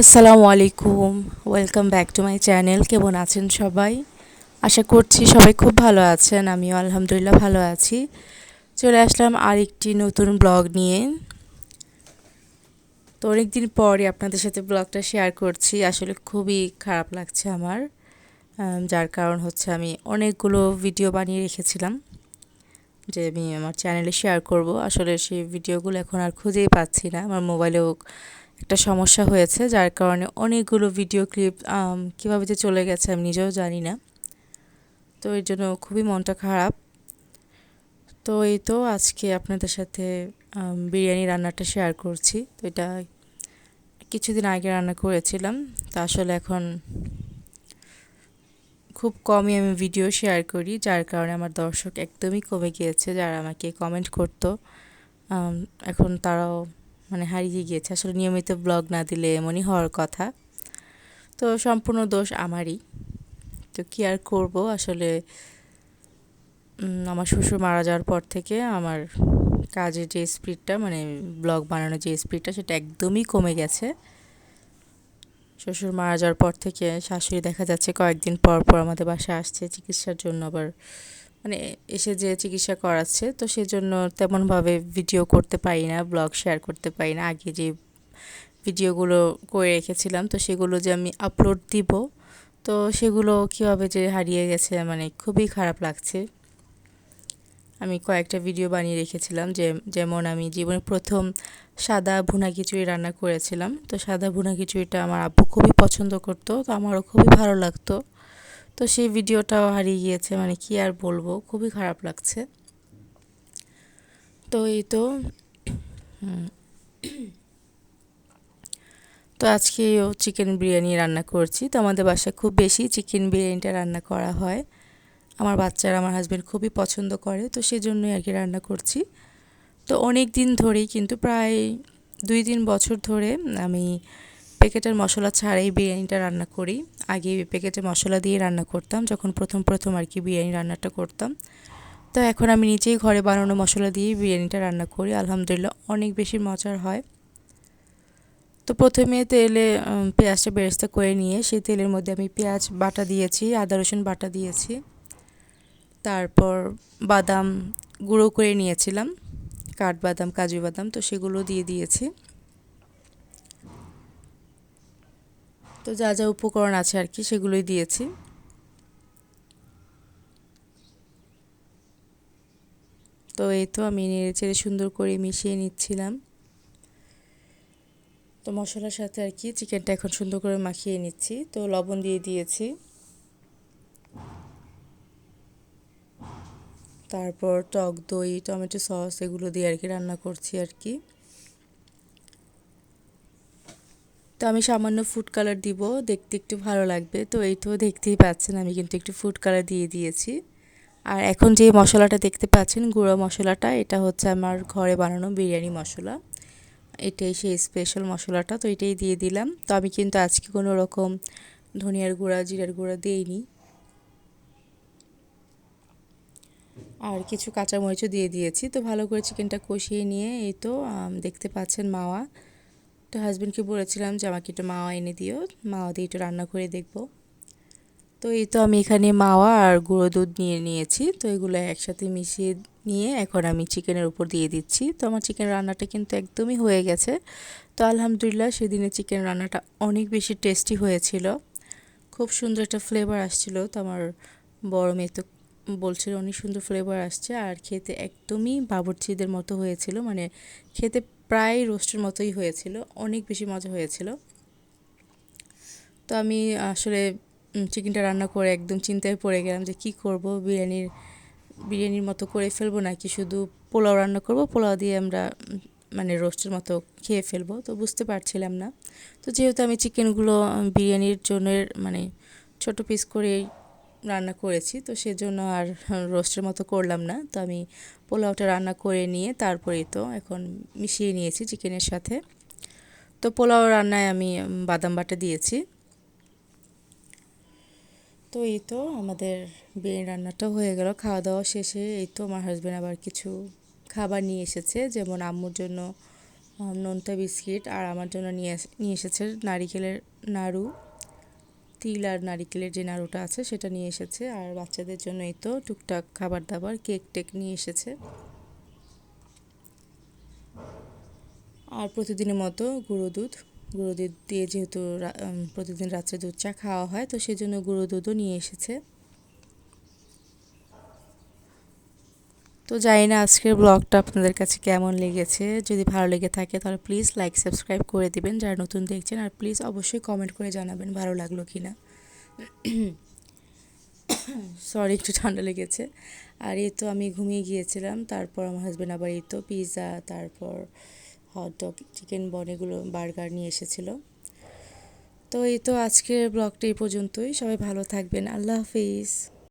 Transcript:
আসসালামু আলাইকুম। Welcome back to my channel কেমন আছেন সবাই? আশা করছি সবাই খুব ভালো আছেন। আমিও আলহামদুলিল্লাহ ভালো আছি। চলে আসলাম আরেকটি নতুন ব্লগ নিয়ে। তো অনেকদিন পরে আপনাদের সাথে ব্লগটা শেয়ার করছি। আসলে খুবই খারাপ লাগছে আমার। যার কারণ হচ্ছে আমি অনেকগুলো ভিডিও বানিয়ে রেখেছিলাম, যে আমি আমার চ্যানেলে শেয়ার করব। আসলে সেই ভিডিওগুলো এখন আর খুঁজেই পাচ্ছি না। আমার মোবাইলেও একটা সমস্যা হয়েছে, যার কারণে অনেকগুলো ভিডিও ক্লিপ কীভাবে যে চলে গেছে আমি নিজেও জানি না। তো এর জন্য খুবই মনটা খারাপ। তো এই তো আজকে আপনাদের সাথে বিরিয়ানি রান্নাটা শেয়ার করছি। তো এটা কিছুদিন আগে রান্না করেছিলাম। তা আসলে এখন খুব কমই আমি ভিডিও শেয়ার করি, যার কারণে আমার দর্শক একদমই কমে গিয়েছে। যারা আমাকে কমেন্ট করতো এখন তারাও মানে হারিয়ে গিয়েছে। আসলে নিয়মিত ব্লগ না দিলে এমনই হওয়ার কথা। তো সম্পূর্ণ দোষ আমারই। তো কী আর করব? আসলে আমার শ্বশুর মারা যাওয়ার পর থেকে আমার কাজের যে স্পিডটা মানে ব্লগ বানানোর যে স্পিডটা সেটা একদমই কমে গেছে। শ্বশুর মারা যাওয়ার পর থেকে শাশুড়ি দেখা যাচ্ছে কয়েকদিন পর পর আমাদের বাসায় আসছে চিকিৎসার জন্য আবার মানে এসে যে চিকিৎসা করাচ্ছে, তো সেজন্য তেমনভাবে ভিডিও করতে পারি না ব্লগ শেয়ার করতে পারি না। আগে যে ভিডিওগুলো করে রেখেছিলাম, তো সেগুলো যে আমি আপলোড দিব, তো সেগুলো কীভাবে যে হারিয়ে গেছে মানে খুবই খারাপ লাগছে। আমি কয়েকটা ভিডিও বানিয়ে রেখেছিলাম, যে যেমন আমি জীবনে প্রথম সাদা ভুনা খিচুড়ি রান্না করেছিলাম, তো সাদা ভুনা খিচুড়িটা আমার আব্বু খুবই পছন্দ করতো, তো আমারও খুবই ভালো লাগতো। তো সেই ভিডিওটাও হারিয়ে গিয়েছে মানে কি আর বলব, খুবই খারাপ লাগছে। তো এই তো তো আজকেও চিকেন বিরিয়ানি রান্না করছি। তো আমাদের বাসায় খুব বেশি চিকেন বিরিয়ানিটা রান্না করা হয়। আমার বাচ্চারা, আমার হাজব্যান্ড খুবই পছন্দ করে, তো সেই জন্যই আর কি রান্না করছি। তো অনেক দিন ধরেই, কিন্তু প্রায় দুই তিন বছর ধরে আমি প্যাকেটের মশলা ছাড়াই বিরিয়ানিটা রান্না করি। আগে প্যাকেটে মশলা দিয়ে রান্না করতাম, যখন প্রথম প্রথম আর কি বিরিয়ানি রান্নাটা করতাম। তো এখন আমি নিজেই ঘরে বানানো মশলা দিয়েই বিরিয়ানিটা রান্না করি। আলহামদুলিল্লাহ অনেক বেশি মজার হয়। তো প্রথমে তেলে পেঁয়াজটা বেরেস্তা করে নিয়ে সেই তেলের মধ্যে আমি পেঁয়াজ বাটা দিয়েছি, আদা, রসুন বাটা দিয়েছি। তারপর বাদাম গুঁড়ো করে নিয়েছিলাম, কাঠবাদাম, কাজু বাদাম, তো সেগুলো দিয়ে দিয়েছি। তো যা যা উপকরণ আছে আর কি, সেগুলোই দিয়েছি। তো এই তো আমি নেড়ে চেড়ে সুন্দর করে মিশিয়ে নিচ্ছিলাম। তো মশলার সাথে আর কি চিকেনটা এখন সুন্দর করে মাখিয়ে নিচ্ছি। তো লবণ দিয়ে দিয়েছি। তারপর টক দই, টমেটো সস, এগুলো দিয়ে আর কি রান্না করছি আর কি। তো আমি সামান্য ফুড কালার দিব, দেখতে একটু ভালো লাগবে। তো এই তো দেখতেই পাচ্ছেন, আমি কিন্তু একটু ফুড কালার দিয়ে দিয়েছি। আর এখন যে মশলাটা দেখতে পাচ্ছেন, গুঁড়ো মশলাটা, এটা হচ্ছে আমার ঘরে বানানো বিরিয়ানি মশলা। এটাই সেই স্পেশাল মশলাটা, তো এটাই দিয়ে দিলাম। তো আমি কিন্তু আজকে কোনো রকম ধনিয়ার গুঁড়া, জিরার গুঁড়া দিইনি। আর কিছু কাঁচামরিচও দিয়ে দিয়েছি। তো ভালো করে চিকেনটা কষিয়ে নিয়ে, এই তো দেখতে পাচ্ছেন মাওয়া। তো হাজব্যান্ডকে বলেছিলাম যে, আমাকে একটু মাওয়া এনে দিও, মাওয়া দিয়ে একটু রান্না করে দেখব। তো এই তো আমি এখানে মাওয়া আর গুঁড়ো দুধ নিয়ে নিয়েছি। তো এগুলো একসাথে মিশিয়ে নিয়ে এখন আমি চিকেনের উপর দিয়ে দিচ্ছি। তো আমার চিকেন রান্নাটা কিন্তু একদমই হয়ে গেছে। তো আলহামদুলিল্লাহ সেদিনে চিকেন রান্নাটা অনেক বেশি টেস্টি হয়েছিল। খুব সুন্দর একটা ফ্লেভার আসছিল। তো আমার বড় মেয়ে তো বলছিল অনেক সুন্দর ফ্লেভার আসছে আর খেতে একদমই বাবরচিদের মতো হয়েছিল। মানে খেতে প্রায় রোস্টের মতোই হয়েছিল, অনেক বেশি মজা হয়েছিল। তো আমি আসলে চিকেনটা রান্না করে একদম চিন্তায় পড়ে গেলাম যে কি করব, বিরিয়ানির বিরিয়ানির মতো করে ফেলব নাকি শুধু পোলাও রান্না করব, পোলাও দিয়ে আমরা মানে রোস্টের মতো খেয়ে ফেলব। তো বুঝতে পারছিলাম না। তো যেহেতু আমি চিকেনগুলো বিরিয়ানির জন্য মানে ছোট পিস করে রান্না করেছি, তো সেজন্য আর রোস্টের মতো করলাম না। তো আমি পোলাওটা রান্না করে নিয়ে তারপরেই তো এখন মিশিয়ে নিয়েছি চিকেনের সাথে। তো পোলাও রান্নায় আমি বাদাম বাটা দিয়েছি। তো এই তো আমাদের বিরিয়ানি রান্নাটাও হয়ে গেল খাওয়া দাওয়া শেষে এই তো আমার হাজব্যান্ড আবার কিছু খাবার নিয়ে এসেছে, যেমন আম্মুর জন্য নোনতা বিস্কিট আর আমার জন্য নিয়ে নিয়ে এসেছে নারিকেলের নাড়ু। তিল আর নারিকেলের যে নাড়ুটা আছে সেটা নিয়ে এসেছে। আর বাচ্চাদের জন্য এই তো টুকটাক খাবার দাবার কেক টেক নিয়ে এসেছে। আর প্রতিদিনের মতো গুঁড়ো দুধ গুঁড়ো দুধ দিয়ে যেহেতু প্রতিদিন রাত্রে দুধ চা খাওয়া হয়, তো সেই জন্য গুঁড়ো দুধও নিয়ে এসেছে। তো জানি না আজকের ব্লগটা আপনাদের কাছে কেমন লেগেছে। যদি ভালো লেগে থাকে তাহলে প্লিজ লাইক সাবস্ক্রাইব করে দিবেন। যারা নতুন দেখছেন, আর প্লিজ অবশ্যই কমেন্ট করে জানাবেন ভালো লাগল কি না সরি একটু ঠান্ডা লেগেছে। আর এই তো আমি ঘুমিয়ে গিয়েছিলাম, তারপর আমার হাজব্যান্ড আবার এই তো পিৎজা তারপর হট ডগ চিকেন বন এগুলো বার্গার নিয়ে এসেছিল। তো এই তো আজকের ব্লগটা এই পর্যন্তই। সবাই ভালো থাকবেন। আল্লাহ হাফিজ।